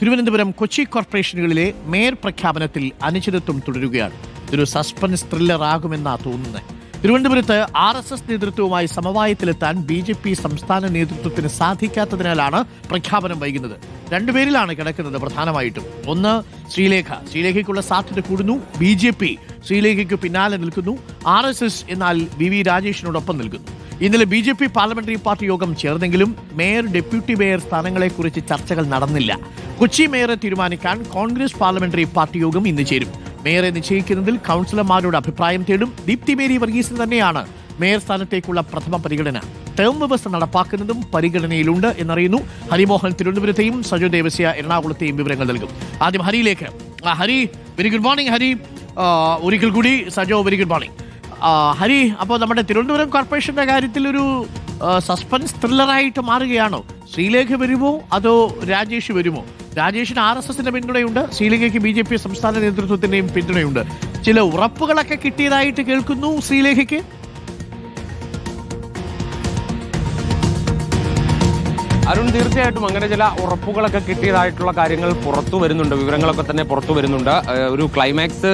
തിരുവനന്തപുരം കൊച്ചി കോർപ്പറേഷനുകളിലെ മേയർ പ്രഖ്യാപനത്തിൽ അനിശ്ചിതത്വം തുടരുകയാണ്. ഇതൊരു സസ്പെൻസ് ത്രില്ലർ ആകുമെന്നാ തോന്നുന്നത് തിരുവനന്തപുരത്ത് ആർ എസ് എസ് നേതൃത്വവുമായി സമവായത്തിലെത്താൻ ബി ജെ പി സംസ്ഥാന നേതൃത്വത്തിന് സാധിക്കാത്തതിനാലാണ് പ്രഖ്യാപനം വൈകുന്നത്. രണ്ടുപേരിലാണ് കിടക്കുന്നത് പ്രധാനമായിട്ടും. ഒന്ന് ശ്രീലേഖ. ശ്രീലേഖയ്ക്കുള്ള സാധ്യത കൂടുന്നു. ബി ജെ പി ശ്രീലേഖയ്ക്ക് പിന്നാലെ നിൽക്കുന്നു. ആർ എസ് എസ് എന്നാൽ വി വി രാജേഷിനോടൊപ്പം നിൽക്കുന്നു. ഇന്നലെ B J P parliamentary party യോഗം ചേർന്നെങ്കിലും മേയർ ഡെപ്യൂട്ടി മേയർ സ്ഥാനങ്ങളെക്കുറിച്ച് ചർച്ചകൾ നടന്നില്ല. കൊച്ചി മേയറെ തീരുമാനിക്കാൻ കോൺഗ്രസ് പാർലമെന്ററി പാർട്ടി യോഗം ഇന്ന് ചേരും. മേയറെ നിശ്ചയിക്കുന്നതിൽ കൗൺസിലർമാരുടെ അഭിപ്രായം തേടും ദീപ്തി മേരി വർഗീസിന് തന്നെയാണ് മേയർ സ്ഥാനത്തേക്കുള്ള പ്രഥമ പരിഗണന. ടേം വ്യവസ്ഥ നടപ്പാക്കുന്നതും പരിഗണനയിലുണ്ട് എന്നറിയുന്നു ഹരിമോഹൻ തിരുവനന്തപുരത്തെയും സജു ദേവസ്യ എറണാകുളത്തെയും വിവരങ്ങൾ നൽകും. ആദ്യം ഹരിയിലേക്ക്. Hari very good morning Hari. ഒരിക്കൽ കൂടി Sajo very good morning Hari അപ്പോൾ നമ്മുടെ തിരുവനന്തപുരം കോർപ്പറേഷന്റെ കാര്യത്തിൽ ഒരു സസ്പെൻസ് ത്രില്ലറായിട്ട് മാറുകയാണോ? ശ്രീലേഖ വരുമോ? അതോ രാജേഷ് വരുമോ? രാജേഷിന് ആർ എസ് എസിന്റെ പിന്തുണയുണ്ട് ശ്രീലേഖയ്ക്ക് ബി ജെ പി സംസ്ഥാന നേതൃത്വത്തിന്റെയും പിന്തുണയുണ്ട്. ചില ഉറപ്പുകളൊക്കെ കിട്ടിയതായിട്ട് കേൾക്കുന്നു ശ്രീലേഖയ്ക്ക്. അരുൺ തീർച്ചയായിട്ടും അങ്ങനെ ചില ഉറപ്പുകളൊക്കെ കിട്ടിയതായിട്ടുള്ള കാര്യങ്ങൾ പുറത്തു വരുന്നുണ്ട്. വിവരങ്ങളൊക്കെ തന്നെ പുറത്തു വരുന്നുണ്ട്. ഒരു ക്ലൈമാക്സ്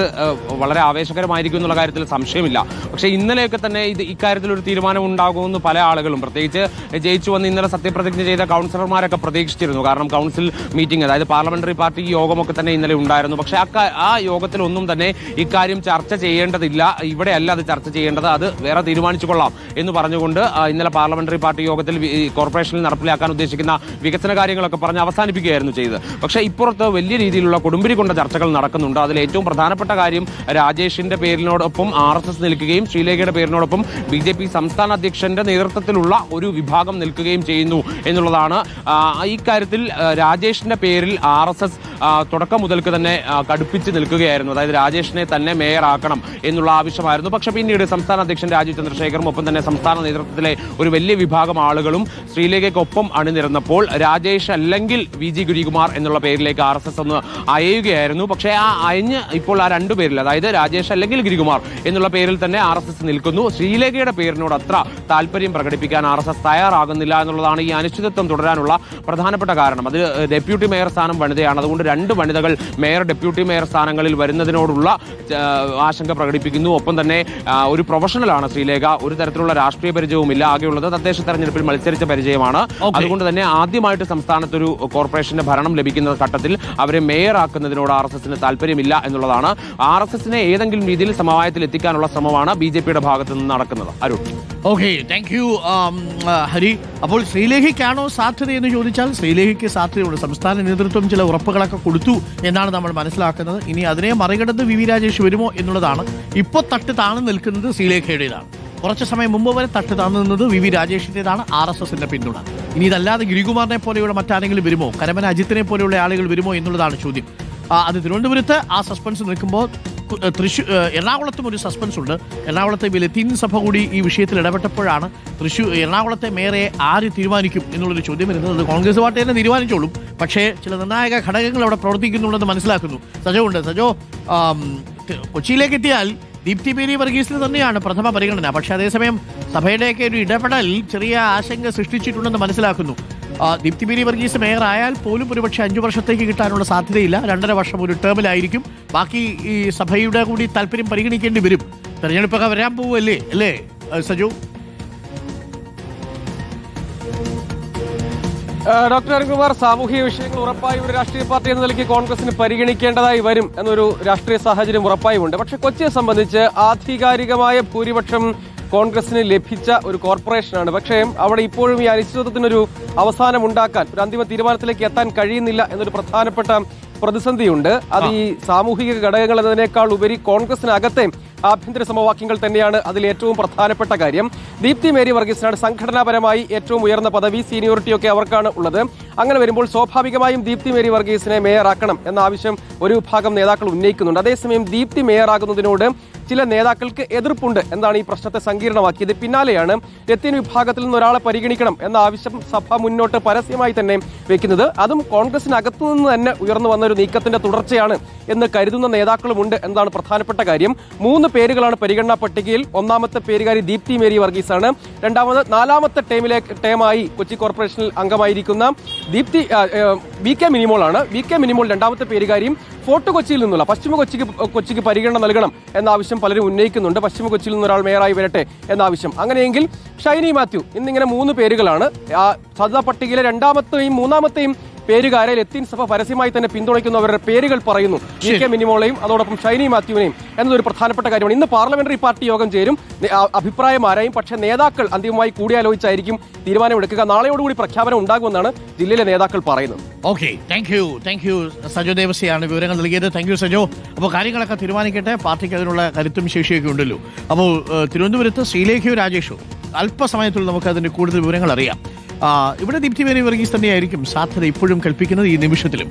വളരെ ആവേശകരമായിരിക്കും എന്നുള്ള കാര്യത്തിൽ സംശയമില്ല. പക്ഷേ ഇന്നലെയൊക്കെ തന്നെ ഇത് ഇക്കാര്യത്തിൽ ഒരു തീരുമാനം ഉണ്ടാകുമെന്ന് പല ആളുകളും. പ്രത്യേകിച്ച് ജയിച്ചു വന്ന് ഇന്നലെ സത്യപ്രതിജ്ഞ ചെയ്ത കൗൺസിലർമാരൊക്കെ പ്രതീക്ഷിച്ചിരുന്നു. കാരണം കൗൺസിൽ മീറ്റിംഗ് അതായത് പാർലമെന്ററി പാർട്ടി യോഗമൊക്കെ തന്നെ ഇന്നലെ ഉണ്ടായിരുന്നു. പക്ഷേ ആ ആ യോഗത്തിലൊന്നും തന്നെ ഇക്കാര്യം ചർച്ച ചെയ്യേണ്ടതില്ല. ഇവിടെയല്ല അത് ചർച്ച ചെയ്യേണ്ടത്. അത് വേറെ തീരുമാനിച്ചു കൊള്ളാം എന്ന് പറഞ്ഞുകൊണ്ട് ഇന്നലെ പാർലമെന്ററി പാർട്ടി യോഗത്തിൽ കോർപ്പറേഷനിൽ നടപ്പിലാക്കാൻ ഉദ്ദേശിക്കുന്ന വികസന കാര്യങ്ങളൊക്കെ പറഞ്ഞ് അവസാനിപ്പിക്കുകയായിരുന്നു ചെയ്തത്. പക്ഷേ ഇപ്പുറത്ത് വലിയ രീതിയിലുള്ള കുടുംബരി കൊണ്ട ചർച്ചകൾ നടക്കുന്നുണ്ട്. അതിൽ ഏറ്റവും പ്രധാനപ്പെട്ട കാര്യം രാജേഷിന്റെ പേരിനോടൊപ്പം ആർ എസ് എസ് നിൽക്കുകയും ശ്രീലേഖയുടെ പേരിനോടൊപ്പം ബി ജെ പി സംസ്ഥാന അധ്യക്ഷന്റെ നേതൃത്വത്തിലുള്ള ഒരു വിഭാഗം നിൽക്കുകയും ചെയ്യുന്നു എന്നുള്ളതാണ്. ഇക്കാര്യത്തിൽ രാജേഷിന്റെ പേരിൽ ആർ എസ് എസ് തുടക്കം മുതൽക്ക് തന്നെ കടുപ്പിച്ച് നിൽക്കുകയായിരുന്നു. അതായത് രാജേഷിനെ തന്നെ മേയറാക്കണം എന്നുള്ള ആവശ്യമായിരുന്നു. പക്ഷെ പിന്നീട് സംസ്ഥാന അധ്യക്ഷൻ രാജീവ് ചന്ദ്രശേഖറും ഒപ്പം തന്നെ സംസ്ഥാന നേതൃത്വത്തിലെ ഒരു വലിയ വിഭാഗം ആളുകളും ശ്രീലേഖയ്ക്കൊപ്പം അണിനിരന്നപ്പോൾ രാജേഷ് അല്ലെങ്കിൽ വി ജി ഗുരികുമാർ എന്നുള്ള പേരിലേക്ക് ആർ എസ് എസ് ഒന്ന് അയയുകയായിരുന്നു. പക്ഷേ ആ അയഞ്ഞ് ഇപ്പോൾ ആ രണ്ടു പേരിൽ അതായത് രാജേഷ് അല്ലെങ്കിൽ ഗിരികുമാർ എന്നുള്ള പേരിൽ തന്നെ ആർ എസ് എസ് നിൽക്കുന്നു. ശ്രീലേഖയുടെ പേരിനോട് അത്ര താല്പര്യം പ്രകടിപ്പിക്കാൻ ആർ എസ് എസ് തയ്യാറാകുന്നില്ല എന്നുള്ളതാണ് ഈ അനിശ്ചിതത്വം തുടരാനുള്ള പ്രധാനപ്പെട്ട കാരണം. അത് ഡെപ്യൂട്ടി മേയർ സ്ഥാനം വനിതയാണ്. അതുകൊണ്ട് രണ്ട് വനിതകൾ മേയർ ഡെപ്യൂട്ടി മേയർ സ്ഥാനങ്ങളിൽ വരുന്നതിനോടുള്ള ആശങ്ക പ്രകടിപ്പിക്കുന്നു. ഒപ്പം തന്നെ ഒരു പ്രൊഫഷണലാണ് ശ്രീലേഖ. ഒരു തരത്തിലുള്ള രാഷ്ട്രീയ പരിചയവുമില്ല. ആകെയുള്ളത് തദ്ദേശ തെരഞ്ഞെടുപ്പിൽ മത്സരിച്ച പരിചയമാണ്. Okay. അതുകൊണ്ട് തന്നെ ആദ്യമായിട്ട് സംസ്ഥാനത്തൊരു കോർപ്പറേഷന്റെ ഭരണം ലഭിക്കുന്ന ഘട്ടത്തിൽ അവരെ മേയറാക്കുന്നതിനോട് ആർ എസ് എസിന് താല്പര്യമില്ല എന്നുള്ളതാണ്. ആർ എസ് എസിനെ ഏതെങ്കിലും രീതിയിൽ സമവായത്തിൽ എത്തിക്കാനുള്ള ശ്രമമാണ് ബി ജെ പിയുടെ ഭാഗത്ത് നിന്ന് നടക്കുന്നത്. Arun. Okay thank you Hari. അപ്പോൾ ശ്രീലേഖയ്ക്കാണോ സാധ്യത എന്ന് ചോദിച്ചാൽ ശ്രീലേഖയ്ക്ക് സാധ്യതയുണ്ട്. സംസ്ഥാന നേതൃത്വം ചില ഉറപ്പുകളൊക്കെ കൊടുത്തു എന്നാണ് നമ്മൾ മനസ്സിലാക്കുന്നത്. ഇനി അതിനെ മറികടന്ന് വി വി രാജേഷ് വരുമോ എന്നുള്ളതാണ്. ഇപ്പോൾ തട്ട് താണു നിൽക്കുന്നത് ശ്രീലേഖയുടേതാണ്. കുറച്ച് സമയം മുമ്പ് വരെ തട്ട് താന്നു നിന്നത് വി വി രാജേഷിന്റെതാണ് ആർ എസ് എസിന്റെ പിന്തുണ. ഇനി ഇതല്ലാതെ ഗിരികുമാറിനെ പോലെയുള്ള മറ്റാരെങ്കിലും വരുമോ? കരമന അജിത്തിനെ പോലെയുള്ള ആളുകൾ വരുമോ എന്നുള്ളതാണ് ചോദ്യം. അത് തിരുവനന്തപുരത്ത് ആ സസ്പെൻസ് നിൽക്കുമ്പോൾ തൃശ്ശൂർ എറണാകുളത്തും ഒരു സസ്പെൻസ് ഉണ്ട്. എറണാകുളത്തെ ലത്തീൻ സഭ കൂടി ഈ വിഷയത്തിൽ ഇടപെട്ടപ്പോഴാണ് തൃശ്ശൂർ എറണാകുളത്തെ മേയറെ ആര് തീരുമാനിക്കും എന്നുള്ളൊരു ചോദ്യം വരുന്നത്. കോൺഗ്രസ് പാർട്ടി തന്നെ തീരുമാനിച്ചോളും. പക്ഷേ ചില നിർണായക ഘടകങ്ങൾ അവിടെ പ്രവർത്തിക്കുന്നുണ്ടെന്ന് മനസ്സിലാക്കുന്നു. സജോ ഉണ്ട്. സജോ കൊച്ചിയിലേക്ക് എത്തിയാൽ ദീപ്തി മേരി വർഗീസിന് തന്നെയാണ് പ്രഥമ പരിഗണന. പക്ഷേ അതേസമയം സഭയുടെയൊക്കെ ഒരു ഇടപെടൽ ചെറിയ ആശങ്ക സൃഷ്ടിച്ചിട്ടുണ്ടെന്ന് മനസ്സിലാക്കുന്നു. ദീപ്തി മേരി വർഗീസ് മേയർ ആയാൽ പോലും ഒരുപക്ഷെ അഞ്ചു വർഷത്തേക്ക് കിട്ടാനുള്ള സാധ്യതയില്ല. രണ്ടര വർഷം ഒരു ടേമിലായിരിക്കും ബാക്കി ഈ സഭയുടെ കൂടി താല്പര്യം പരിഗണിക്കേണ്ടി വരും. തെരഞ്ഞെടുപ്പൊക്കെ വരാൻ പോവല്ലേ അല്ലേ? സജു? ഡോക്ടർ അരുൺകുമാർ സാമൂഹിക വിഷയങ്ങൾ ഉറപ്പായി ഒരു രാഷ്ട്രീയ പാർട്ടി എന്ന നിലയ്ക്ക് കോൺഗ്രസിന് പരിഗണിക്കേണ്ടതായി വരും എന്നൊരു രാഷ്ട്രീയ സാഹചര്യം ഉറപ്പായുമുണ്ട്. പക്ഷെ കൊച്ചിയെ സംബന്ധിച്ച് ആധികാരികമായ ഭൂരിപക്ഷം കോൺഗ്രസിന് ലഭിച്ച ഒരു കോർപ്പറേഷനാണ്. പക്ഷേ അവിടെ ഇപ്പോഴും ഈ അനിശ്ചിതത്വത്തിനൊരു അവസാനം ഉണ്ടാക്കാൻ ഒരു അന്തിമ തീരുമാനത്തിലേക്ക് എത്താൻ കഴിയുന്നില്ല എന്നൊരു പ്രധാനപ്പെട്ട പ്രതിസന്ധിയുണ്ട്. അത് ഈ സാമൂഹിക ഘടകങ്ങൾ എന്നതിനേക്കാൾ ഉപരി കോൺഗ്രസിനകത്തെ ആഭ്യന്തര സമവാക്യങ്ങൾ തന്നെയാണ് അതിൽ ഏറ്റവും പ്രധാനപ്പെട്ട കാര്യം. ദീപ്തി മേരി വർഗീസിനാണ് സംഘടനാപരമായി ഏറ്റവും ഉയർന്ന പദവി സീനിയോറിറ്റി ഒക്കെ അവർക്കാണ് ഉള്ളത്. അങ്ങനെ വരുമ്പോൾ സ്വാഭാവികമായും ദീപ്തി മേരി വർഗീസിനെ മേയറാക്കണം എന്ന ആവശ്യം ഒരു വിഭാഗം നേതാക്കൾ ഉന്നയിക്കുന്നുണ്ട്. അതേസമയം ദീപ്തി മേയറാകുന്നതിനോട് ചില നേതാക്കൾക്ക് എതിർപ്പുണ്ട് എന്നാണ് ഈ പ്രശ്നത്തെ സങ്കീർണമാക്കിയത്. പിന്നാലെയാണ് ലത്തീൻ വിഭാഗത്തിൽ നിന്ന് ഒരാളെ പരിഗണിക്കണം എന്ന ആവശ്യം സഭ മുന്നോട്ട് പരസ്യമായി തന്നെ വെക്കുന്നത്. അതും കോൺഗ്രസിനകത്തു നിന്ന് തന്നെ ഉയർന്നു വന്ന ഒരു നീക്കത്തിന്റെ തുടർച്ചയാണ് എന്ന് കരുതുന്ന നേതാക്കളുമുണ്ട് എന്നതാണ് പ്രധാനപ്പെട്ട കാര്യം. മൂന്ന് പേരുകളാണ് പരിഗണനാ പട്ടികയിൽ. ഒന്നാമത്തെ പേരുകാരി ദീപ്തി മേരി വർഗീസ് ആണ് രണ്ടാമത് നാലാമത്തെ ടേമിലെ ടേമായി കൊച്ചി കോർപ്പറേഷനിൽ അംഗമായിരിക്കുന്ന ദീപ്തി വി കെ മിനിമോളാണ്. വി കെ മിനിമോൾ രണ്ടാമത്തെ പേരുകാരിയും ഫോർട്ട് കൊച്ചിയിൽ നിന്നുള്ള പശ്ചിമ കൊച്ചിക്ക് കൊച്ചിക്ക് പരിഗണന നൽകണം എന്ന ആവശ്യം പലരും ഉന്നയിക്കുന്നുണ്ട്. പശ്ചിമ കൊച്ചിയിൽ നിന്ന് ഒരാൾ മേയറായി വരട്ടെ എന്ന ആവശ്യം. അങ്ങനെയെങ്കിൽ ഷൈനി മാത്യു ഇന്നിങ്ങനെ മൂന്ന് പേരുകളാണ്. സാധ്യതാ പട്ടികയിലെ രണ്ടാമത്തെയും മൂന്നാമത്തെയും പേരുകാരെ ലത്തീൻ സഭ പരസ്യമായി തന്നെ പിന്തുണയ്ക്കുന്നവരുടെ പേരുകൾ പറയുന്നു. ഇ കെ മിനിമോളെയും അതോടൊപ്പം ഷൈനി മാത്യുവിനെയും എന്നതൊരു പ്രധാനപ്പെട്ട കാര്യമാണ്. ഇന്ന് പാർലമെന്ററി പാർട്ടി യോഗം ചേരും. അഭിപ്രായമാരായും അഭിപ്രായം ആരായും പക്ഷേ നേതാക്കൾ അന്തിമമായി കൂടിയാലോചിച്ചായിരിക്കും തീരുമാനമെടുക്കുക നാളെയോടുകൂടി പ്രഖ്യാപനം ഉണ്ടാകുമെന്നാണ് ജില്ലയിലെ നേതാക്കൾ പറയുന്നത്. Okay thank you thank you Sajo ദേവസിയാണ് വിവരങ്ങൾ നൽകിയത്. താങ്ക് യു സജോ അപ്പോൾ കാര്യങ്ങളൊക്കെ തീരുമാനിക്കട്ടെ. പാർട്ടിക്ക് അതിനുള്ള കരുത്തും ശേഷിയൊക്കെ ഉണ്ടല്ലോ. അപ്പോൾ തിരുവനന്തപുരത്ത് ശ്രീലേഖയോ രാജേഷോ? അല്പസമയത്തുള്ള നമുക്ക് അതിന്റെ കൂടുതൽ വിവരങ്ങൾ അറിയാം. ഇവിടെ ദീപ്തി മേരി വർഗീസ് തന്നെയായിരിക്കും സാധ്യത ഇപ്പോഴും കൽപ്പിക്കുന്നത് ഈ നിമിഷത്തിലും.